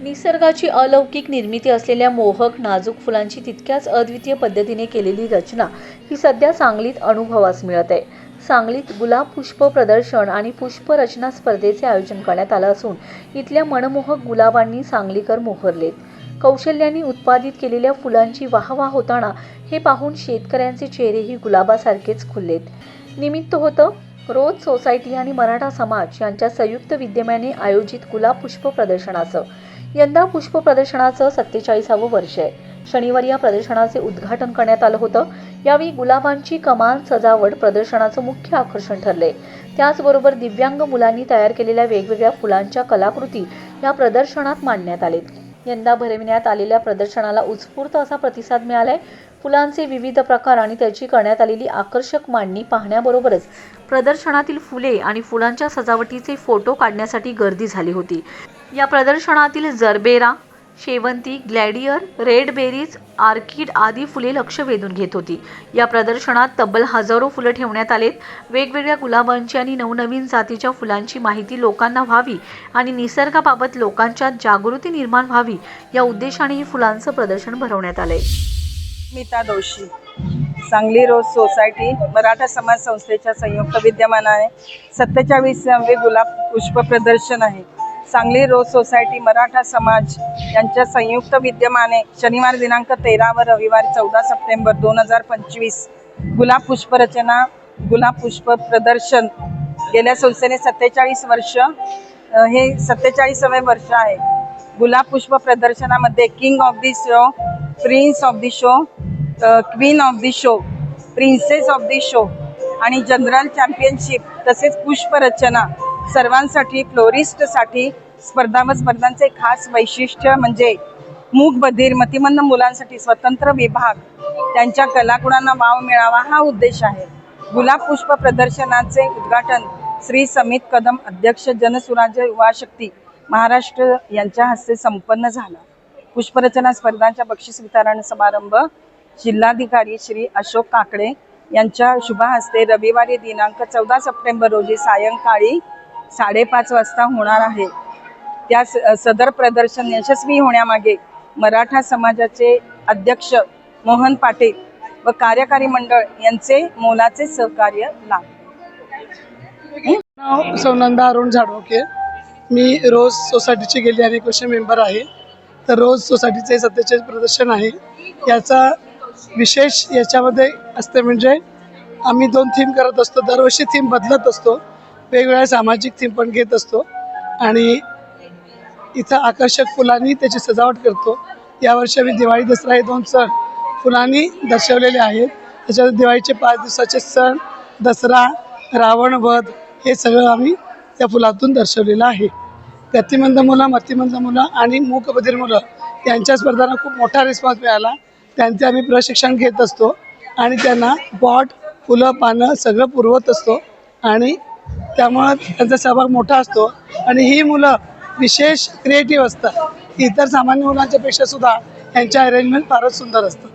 निसर्गाची अलौकिक निर्मिती असलेल्या मोहक नाजूक फुलांची तितक्याच अद्वितीय पद्धतीने केलेली रचना ही सध्या सांगलीत अनुभवास मिळत आहे. सांगलीत गुलाब पुष्प प्रदर्शन आणि पुष्परचना स्पर्धेचे आयोजन करण्यात आलं असून इथल्या मनमोहक गुलाबांनी सांगलीकर मोहरलेत. कौशल्याने उत्पादित केलेल्या फुलांची वाहवा होताना हे पाहून शेतकऱ्यांचे चेहरेही गुलाबासारखेच खुललेत. निमित्त होतं रोज सोसायटी आणि मराठा समाज यांच्या संयुक्त विद्यमाने आयोजित गुलाब पुष्प प्रदर्शनाचं. यंदा पुष्प प्रदर्शनाचं सत्तेचाळीसावं वर्ष आहे. शनिवारी या प्रदर्शनाचे उद्घाटन करण्यात आलं होतं. यावेळी गुलाबांची कमाल सजावट प्रदर्शनाचं मुख्य आकर्षण ठरले. त्याचबरोबर दिव्यांग मुलांनी तयार केलेल्या वेगवेगळ्या फुलांच्या कलाकृती या प्रदर्शनात मांडण्यात आलेत. यंदा भरविण्यात आलेल्या प्रदर्शनाला उत्स्फूर्त असा प्रतिसाद मिळालाय. फुलांचे विविध प्रकार आणि त्याची करण्यात आलेली आकर्षक मांडणी पाहण्याबरोबरच प्रदर्शनातील फुले आणि फुलांच्या सजावटीचे फोटो काढण्यासाठी गर्दी झाली होती. या प्रदर्शनातील जरबेरा शेवंती ग्लॅडियर रेड बेरीज आर्किड आदी फुले लक्ष वेधून घेत होती. या प्रदर्शनात तब्बल हजारो फुलं ठेवण्यात आलेत. वेगवेगळ्या गुलाबांची आणि नवनवीन जातीच्या फुलांची माहिती लोकांना व्हावी आणि निसर्गाबाबत लोकांच्यात जागृती निर्माण व्हावी या उद्देशाने ही फुलांचं प्रदर्शन भरवण्यात आलंय. स्मिता दोशी सांगली रोज सोसायटी मराठा समाज संस्थेच्या संयुक्त विद्यमानाने सत्तेचाळीसावे गुलाब पुष्प प्रदर्शन आहे. सांगली रोज सोसायटी मराठा समाज यांच्या संयुक्त विद्यमाने शनिवार दिनांक तेरा व रविवार चौदा सप्टेंबर दोन हजार पंचवीस गुलाब पुष्परचना गुलाब पुष्प प्रदर्शन गेल्या संस्थेने सत्तेचाळीस वर्ष हे सत्तेचाळीसावे वर्ष आहे. गुलाब पुष्प प्रदर्शनामध्ये king of the show prince of the show queen of the show princess of the show आणि जनरल चॅम्पियनशिप तसेच पुष्परचना सर्वांसाठी फ्लोरिस्टसाठी स्पर्धा व स्पर्धांचे खास वैशिष्ट्य म्हणजे मूक बधीर मतिमंद मुलांसाठी स्वतंत्र विभाग त्यांच्या कलागुणांना वाव मिळावा हा उद्देश आहे. गुलाब पुष्प प्रदर्शनाचे उद्घाटन श्री समित कदम अध्यक्ष जनसुराज्य युवा शक्ती महाराष्ट्र यांच्या हस्ते संपन्न झाला. पुष्परचना स्पर्धांच्या बक्षीस वितरण समारंभ जिल्हाधिकारी श्री अशोक काकडे यांच्या शुभ हस्ते रविवारी दिनांक चौदा सप्टेंबर रोजी सायंकाळी साडेपाच वाजता होणार आहे. त्या स- सदर प्रदर्शन यशस्वी होण्यामागे मराठा समाजाचे अध्यक्ष मोहन पाटील व कार्यकारी मंडळ यांचे मोलाचे सहकार्य लाभ. सौनंदा अरुण झाडोके. मी रोज सोसायटीची गेली अनेक वर्ष मेंबर आहे. तर रोज सोसायटीचे सत्तेचाळीस प्रदर्शन आहे. याचा विशेष याच्यामध्ये असते म्हणजे आम्ही दोन थीम करत असतो. दरवर्षी थीम बदलत असतो. वेगवेगळ्या सामाजिक थीम पण घेत असतो. आणि इथं आकर्षक फुलांनी त्याची सजावट करतो. यावर्षी आम्ही दिवाळी दसरा हे दोन सण फुलांनी दर्शवलेले आहेत. त्याच्यात दिवाळीचे पाच दिवसाचे सण दसरा रावणवध हे सगळं आम्ही त्या फुलातून दर्शवलेलं आहे. गतिमंद मुलं मतिमंद मुलं आणि मूकबधीर मुलं यांच्या स्पर्धांना खूप मोठा रिस्पॉन्स मिळाला. त्यांचे आम्ही प्रशिक्षण घेत असतो आणि त्यांना पॉट फुलं पानं सगळं पुरवत असतो. आणि त्यामुळं त्यांचा सहभाग मोठा असतो. आणि ही मुलं विशेष क्रिएटिव्ह असतात. इतर सामान्य मुलांच्यापेक्षा सुद्धा यांच्या अरेंजमेंट फारच सुंदर असतं